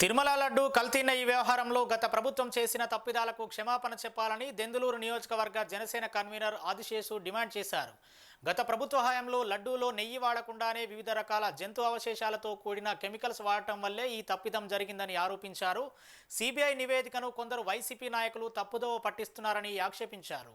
తిరుమల లడ్డు కల్తీన ఈ వ్యవహారంలో గత ప్రభుత్వం చేసిన తప్పిదాలకు క్షమాపణ చెప్పాలని దెందులూరు నియోజకవర్గ జనసేన కన్వీనర్ ఆదిశేషు డిమాండ్ చేశారు. గత ప్రభుత్వ హయాంలో లడ్డూలో నెయ్యి వాడకుండానే వివిధ రకాల జంతు అవశేషాలతో కూడిన కెమికల్స్ వాడటం వల్లే ఈ తప్పిదం జరిగిందని ఆరోపించారు. సిబిఐ నివేదికను కొందరు వైసీపీ నాయకులు తప్పుదోవ పట్టిస్తున్నారని ఆక్షేపించారు.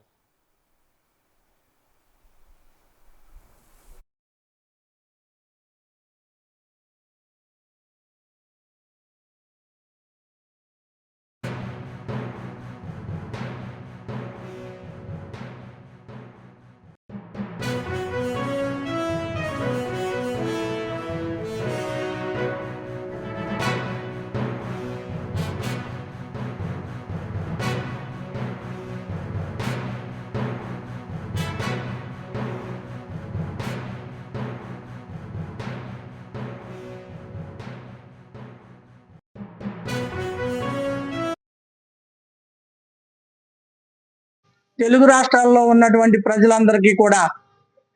తెలుగు రాష్ట్రాల్లో ఉన్నటువంటి ప్రజలందరికీ కూడా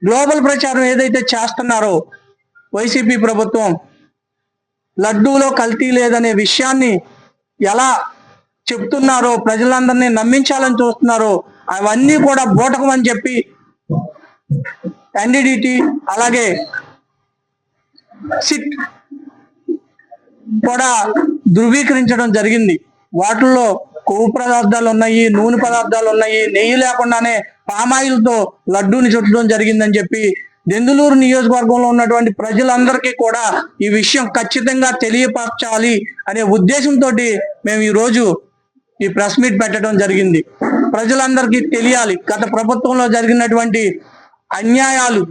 గ్లోబల్ ప్రచారం ఏదైతే చేస్తున్నారో వైసీపీ ప్రభుత్వం లడ్డూలో కల్తీ లేదనే విషయాన్ని ఎలా చెప్తున్నారో ప్రజలందరినీ నమ్మించాలని చూస్తున్నారో అవన్నీ కూడా బూటకం అని చెప్పి ఎన్డీడీటీ అలాగే సిట్ కూడా ధృవీకరించడం జరిగింది. వాటిల్లో కొవ్వు పదార్థాలు ఉన్నాయి నూనె పదార్థాలు ఉన్నాయి నెయ్యి లేకుండానే పామాయిల్తో లడ్డూని చుట్టడం జరిగిందని చెప్పి దెందులూరు నియోజకవర్గంలో ఉన్నటువంటి ప్రజలందరికీ కూడా ఈ విషయం ఖచ్చితంగా తెలియపరచాలి అనే ఉద్దేశంతో మేము ఈ రోజు ఈ ప్రెస్ మీట్ పెట్టడం జరిగింది. ప్రజలందరికీ తెలియాలి గత ప్రభుత్వంలో జరిగినటువంటి అన్యాయాలు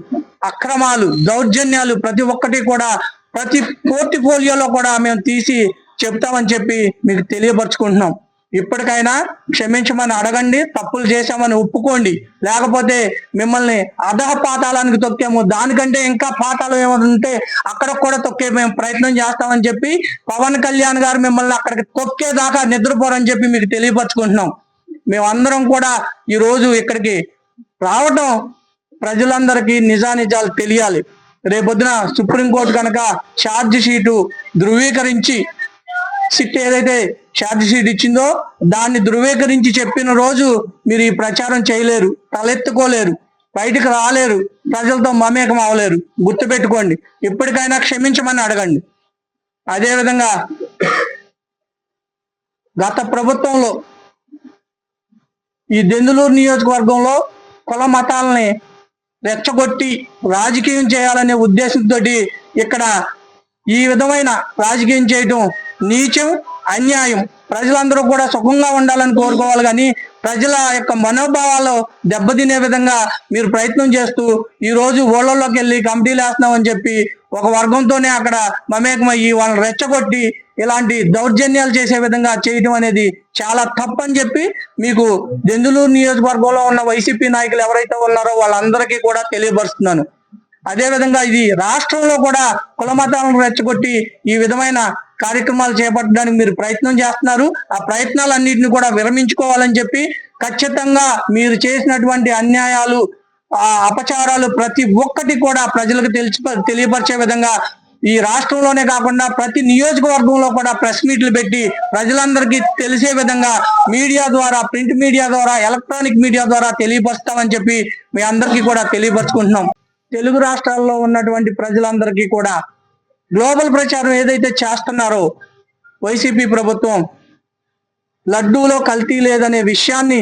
అక్రమాలు దౌర్జన్యాలు ప్రతి ఒక్కటి కూడా ప్రతి పోర్టిఫోలియోలో కూడా మేము తీసి చెప్తామని చెప్పి మీకు తెలియపరచుకుంటున్నాం. ఇప్పటికైనా క్షమించమని అడగండి తప్పులు చేశామని ఒప్పుకోండి. లేకపోతే మిమ్మల్ని అధహ పాతాళానికి తొక్కాము. దానికంటే ఇంకా పాతాలు ఏమంటే ఉంటే అక్కడ కూడా తొక్కే మేము ప్రయత్నం చేస్తామని చెప్పి పవన్ కళ్యాణ్ గారు మిమ్మల్ని అక్కడికి తొక్కేదాకా నిద్రపోరని చెప్పి మీకు తెలియపరచుకుంటున్నాం. మేమందరం కూడా ఈరోజు ఇక్కడికి రావటం ప్రజలందరికీ నిజానిజాలు తెలియాలి. రేపొద్దున సుప్రీంకోర్టు కనుక ఛార్జ్ షీటు ధృవీకరించి సిట్ ఏదైతే ఛార్జ్ షీట్ ఇచ్చిందో దాన్ని ధృవీకరించి చెప్పిన రోజు మీరు ఈ ప్రచారం చేయలేరు తలెత్తుకోలేరు బయటకు రాలేరు ప్రజలతో మమేకం అవ్వలేరు. గుర్తుపెట్టుకోండి ఇప్పటికైనా క్షమించమని అడగండి. అదేవిధంగా గత ప్రభుత్వంలో ఈ దెందులూరు నియోజకవర్గంలో కుల మతాలని రెచ్చగొట్టి రాజకీయం చేయాలనే ఉద్దేశంతో ఇక్కడ ఈ విధమైన రాజకీయం చేయటం నీచం అన్యాయం. ప్రజలందరూ కూడా సుఖంగా ఉండాలని కోరుకోవాలి కానీ ప్రజల యొక్క మనోభావాలు దెబ్బతినే విధంగా మీరు ప్రయత్నం చేస్తూ ఈ రోజు వెళ్ళి కమిటీలు వేస్తున్నామని చెప్పి ఒక వర్గంతోనే అక్కడ మమేకమయ్యి వాళ్ళని రెచ్చగొట్టి ఇలాంటి దౌర్జన్యాలు చేసే విధంగా చేయటం అనేది చాలా తప్పని చెప్పి మీకు దెందులూరు నియోజకవర్గంలో ఉన్న వైసీపీ నాయకులు ఎవరైతే ఉన్నారో వాళ్ళందరికీ కూడా తెలియపరుస్తున్నాను. అదే విధంగా ఇది రాష్ట్రంలో కూడా కుల మతాలను రెచ్చగొట్టి ఈ విధమైన కార్యక్రమాలు చేపట్టడానికి మీరు ప్రయత్నం చేస్తున్నారు. ఆ ప్రయత్నాలన్నింటినీ కూడా విరమించుకోవాలని చెప్పి ఖచ్చితంగా మీరు చేసినటువంటి అన్యాయాలు అపచారాలు ప్రతి ఒక్కటి కూడా ప్రజలకు తెలిసి తెలియపరిచే విధంగా ఈ రాష్ట్రంలోనే కాకుండా ప్రతి నియోజకవర్గంలో కూడా ప్రెస్ మీట్లు పెట్టి ప్రజలందరికీ తెలిసే విధంగా మీడియా ద్వారా ప్రింట్ మీడియా ద్వారా ఎలక్ట్రానిక్ మీడియా ద్వారా తెలియపరుస్తామని చెప్పి మీ అందరికీ కూడా తెలియపరుచుకుంటున్నాం. తెలుగు రాష్ట్రాల్లో ఉన్నటువంటి ప్రజలందరికీ కూడా గ్లోబల్ ప్రచారం ఏదైతే చేస్తున్నారో వైసీపీ ప్రభుత్వం లడ్డూలో కల్తీ లేదనే విషయాన్ని